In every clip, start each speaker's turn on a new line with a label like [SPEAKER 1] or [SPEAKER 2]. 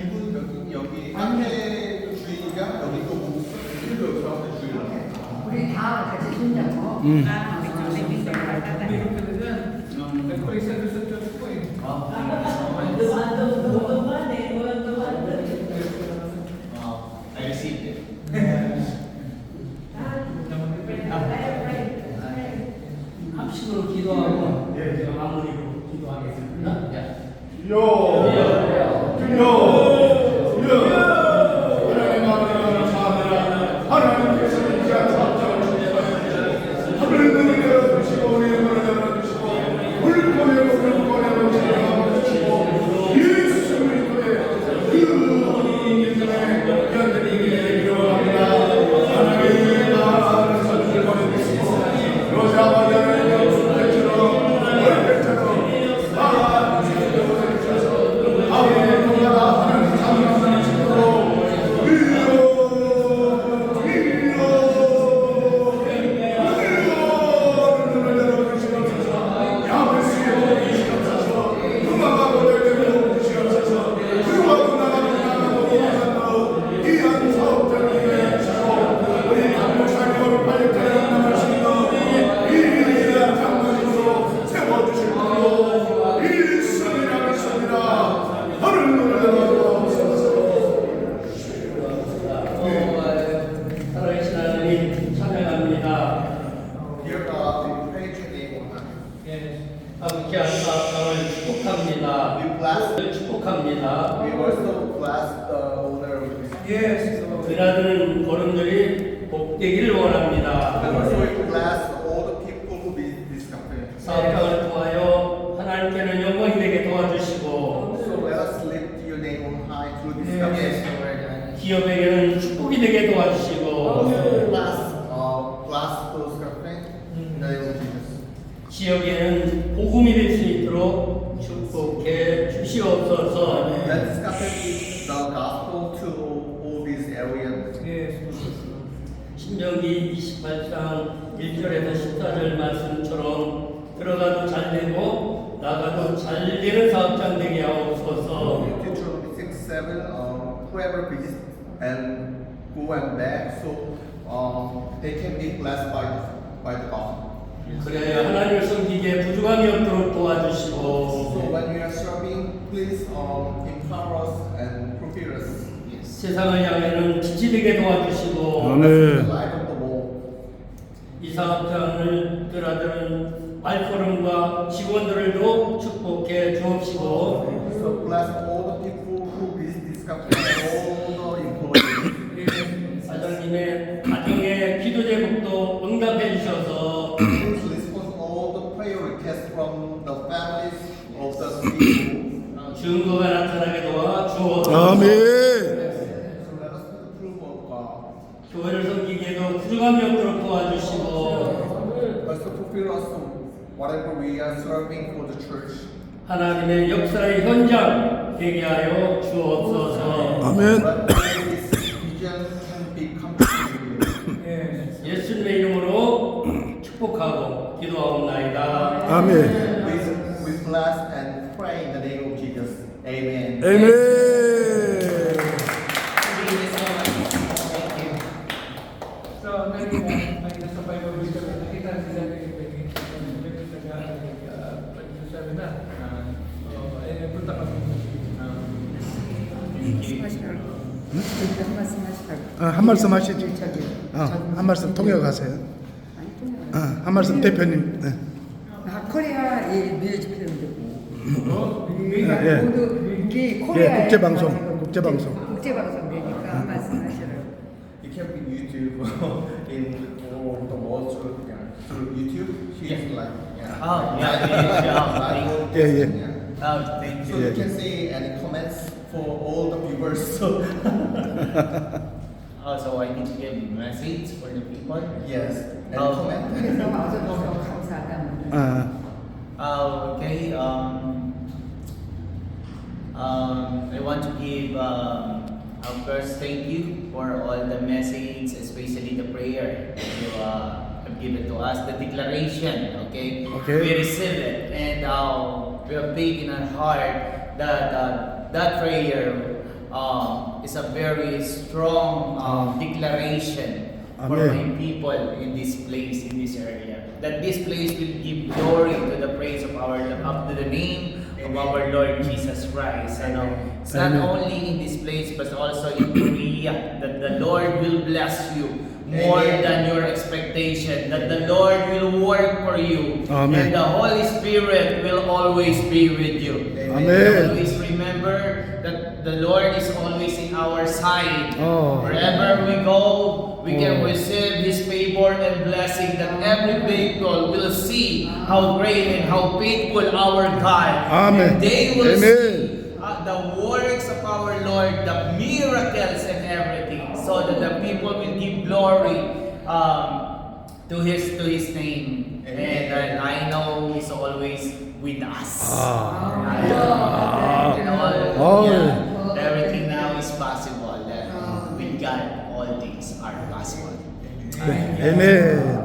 [SPEAKER 1] 이분 여기 여기 카페 주인이가 여기 또 뭐, 여기 가운데 주인.
[SPEAKER 2] 우리 다 같이 손잡고
[SPEAKER 3] 음.
[SPEAKER 4] Received it.
[SPEAKER 5] 합식으
[SPEAKER 6] 아버지
[SPEAKER 5] 아름다움을 축복합니다.
[SPEAKER 1] We bless,
[SPEAKER 5] 축복합니다.
[SPEAKER 1] we also bless the owner of this.
[SPEAKER 5] 드나드는 걸음들이 복되기를 원합니다.
[SPEAKER 1] And also we bless all the people who visit this cafe.
[SPEAKER 5] 사업장을 통하여 하나님께는 영광이 되게 도와주시고
[SPEAKER 1] So let us lift your name on high through this cafe.
[SPEAKER 5] 기업에게는 축복이 되게 도와주시고
[SPEAKER 1] Also bless, uh, bless those cafe in the name of Jesus.
[SPEAKER 5] 지역에는 복음이 될 수 있도록 축복해 주시옵소서.
[SPEAKER 1] Let this cafe be the gospel to all these areas.
[SPEAKER 5] 신명기 28장 1절에서 14절 말씀처럼 들어가도 잘 되고 나가도 잘 되는 사업장 되게 하옵소서.
[SPEAKER 1] Deuteronomy 6, 7, um, whoever visits and go and back, so um, they can be blessed by by the gospel.
[SPEAKER 5] 그래야 하나님을 섬기기에 부족함이 없도록
[SPEAKER 1] So
[SPEAKER 5] 도와주시고
[SPEAKER 1] when we are serving, please um, empower us and prepare us.
[SPEAKER 5] 세상을 향해는 빛이 되게 도와주시고
[SPEAKER 6] 아멘.
[SPEAKER 1] The light of the world.
[SPEAKER 5] 이 사업장을 끌어들은 발걸음과 직원들도 축복해 주옵시고
[SPEAKER 1] So bless all the people who visit this cafe and all the employees.
[SPEAKER 5] 사장님의 가정의 기도 제목도 응답해 주셔서
[SPEAKER 1] Please respond all the prayer requests from the families of the people.
[SPEAKER 5] 증거가 나타나게 도와 주옵소서.
[SPEAKER 6] 아멘.
[SPEAKER 5] 교회를 섬기기에도 부족함이 없도록 도와주시고
[SPEAKER 1] Also fulfill us whatever we are serving for the church.
[SPEAKER 5] 하나님의 역사의 현장 되게 하여 주옵소서.
[SPEAKER 6] 아멘.
[SPEAKER 1] But this vision can be completed.
[SPEAKER 5] 예수님의 이름으로 축복하고 기도하옵나이다.
[SPEAKER 6] 아멘.
[SPEAKER 1] We, we bless and pray in the name of Jesus. Amen.
[SPEAKER 6] 아멘.
[SPEAKER 7] Kami.
[SPEAKER 2] 한 말씀 하시라고
[SPEAKER 6] 어, 한 말씀 어, 한 말씀 통역 하세요.
[SPEAKER 2] 아니 통역을
[SPEAKER 6] 어, 한 말씀 대표님. 네.
[SPEAKER 2] 나 코리아 이 뮤직비디오 듣고
[SPEAKER 6] 예.
[SPEAKER 2] 모두 이게 코리아
[SPEAKER 6] 예, 국제 방송, 국제 방송.
[SPEAKER 2] 국제 방송 되니까 한 말씀 하시라고
[SPEAKER 1] You can be YouTube
[SPEAKER 4] Oh, yeah, yeah, yeah.
[SPEAKER 1] Bible
[SPEAKER 6] Yeah, yeah.
[SPEAKER 1] testing,
[SPEAKER 4] Oh, thank
[SPEAKER 1] So
[SPEAKER 4] you.
[SPEAKER 1] you can say any comments for all the viewers. So
[SPEAKER 4] Oh, so I need to give message for the people.
[SPEAKER 1] yes, any
[SPEAKER 4] Oh.
[SPEAKER 1] comment?
[SPEAKER 2] 그래서 와줘서 감사하다는
[SPEAKER 6] 아,
[SPEAKER 4] Uh, okay. Um, um, I want to give um, a first thank you for all the message, especially the prayer you uh, given to us, the declaration, okay?
[SPEAKER 6] Okay.
[SPEAKER 4] We receive it and uh, we have faith in our heart that uh, that prayer um, is a very strong um, declaration for my people in this place, in this area. That this place will give glory to the praise of our up to the name of our Lord Jesus Christ. Uh, it's not only in this place but also in Korea that the Lord will bless you more than your expectation. That the Lord will work for you.
[SPEAKER 6] Amen.
[SPEAKER 4] And the Holy Spirit will always be with you.
[SPEAKER 6] Amen.
[SPEAKER 4] Always remember that the Lord is always in our side.
[SPEAKER 6] Oh.
[SPEAKER 4] Wherever we go, we can
[SPEAKER 6] Oh.
[SPEAKER 4] receive His favor and blessing that every people will see how great and how faithful our God.
[SPEAKER 6] Amen.
[SPEAKER 4] And they will
[SPEAKER 6] Amen.
[SPEAKER 4] see uh, the works of our Lord, the miracles and everything, so that the people will give glory um, to His to His name.
[SPEAKER 1] Amen.
[SPEAKER 4] And uh, I know He's always with us.
[SPEAKER 6] 아.
[SPEAKER 4] I know. And all-
[SPEAKER 6] Oh.
[SPEAKER 4] yeah, everything now is possible. God, all things are possible.
[SPEAKER 6] 네. 아멘.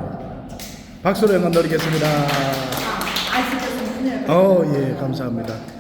[SPEAKER 6] 박수로 영광 드리겠습니다.
[SPEAKER 2] 아, 아시겠습니다.
[SPEAKER 6] 어, 예, 감사합니다.